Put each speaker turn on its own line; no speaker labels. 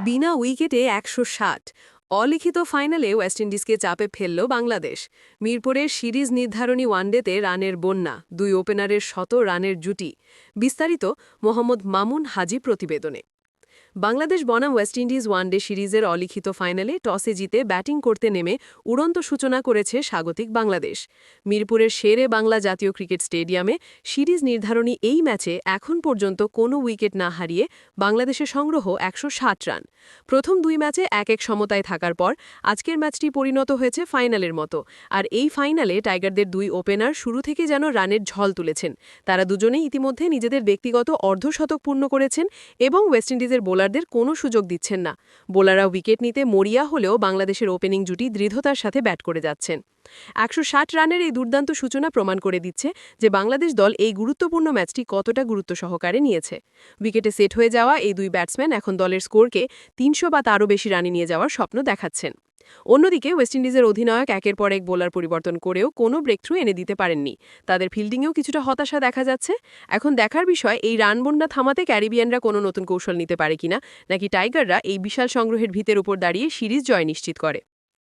বিনা উইকেটে একশো ষাট। অলিখিত ফাইনালে ওয়েস্ট ইন্ডিজকে চাপে ফেলল বাংলাদেশ। মিরপুরের সিরিজ নির্ধারণী ওয়ানডেতে রানের বন্যা, দুই ওপেনারের শত রানের জুটি। বিস্তারিত মোহাম্মদ মামুন হাজি প্রতিবেদনে। বাংলাদেশ বনাম ওয়েস্ট ইন্ডিজ ওয়ানডে সিরিজের অলিখিত ফাইনালে টসে জিতে ব্যাটিং করতে নেমে উড়ন্ত সূচনা করেছে স্বাগতিক বাংলাদেশ। মিরপুরের শেরে বাংলা জাতীয় ক্রিকেট স্টেডিয়ামে সিরিজ নির্ধারণী এই ম্যাচে এখন পর্যন্ত কোনো উইকেট না হারিয়ে বাংলাদেশের সংগ্রহ একশো ষাট রান। প্রথম দুই ম্যাচে এক এক সমতায় থাকার পর আজকের ম্যাচটি পরিণত হয়েছে ফাইনালের মতো। আর এই ফাইনালে টাইগারদের দুই ওপেনার শুরু থেকে যেন রানের ঝল তুলেছেন। তারা দুজনেই ইতিমধ্যে নিজেদের ব্যক্তিগত অর্ধশতক পূর্ণ করেছেন এবং ওয়েস্ট ইন্ডিজের বোলারদের কোনো সুযোগ দিচ্ছেন না। বোলাররা উইকেট নিতে মরিয়া হলেও বাংলাদেশের ওপেনিং জুটি দৃঢ়তার সাথে ব্যাট করে যাচ্ছেন। একশো ষাট রানের এই দুর্দান্ত সূচনা প্রমাণ করে দিচ্ছে যে বাংলাদেশ দল এই গুরুত্বপূর্ণ ম্যাচটি কতটা গুরুত্ব সহকারে নিয়েছে। উইকেটে সেট হয়ে যাওয়া এই দুই ব্যাটসম্যান এখন দলের স্কোরকে তিনশো বা তারও বেশি রানে নিয়ে যাওয়ার স্বপ্ন দেখাচ্ছেন। অন্যদিকে ওয়েস্ট ইন্ডিজের অধিনায়ক একের পর এক বোলার পরিবর্তন করেও কোনো ব্রেকথ্রু এনে দিতে পারেননি। তাদের ফিল্ডিংয়েও কিছুটা হতাশা দেখা যাচ্ছে। এখন দেখার বিষয়, এই রানবন্যা থামাতে ক্যারিবিয়ানরা কোনো নতুন কৌশল নিতে পারে কিনা, নাকি টাইগাররা এই বিশাল সংগ্রহের ভিতের উপর দাঁড়িয়ে সিরিজ জয় নিশ্চিত করে?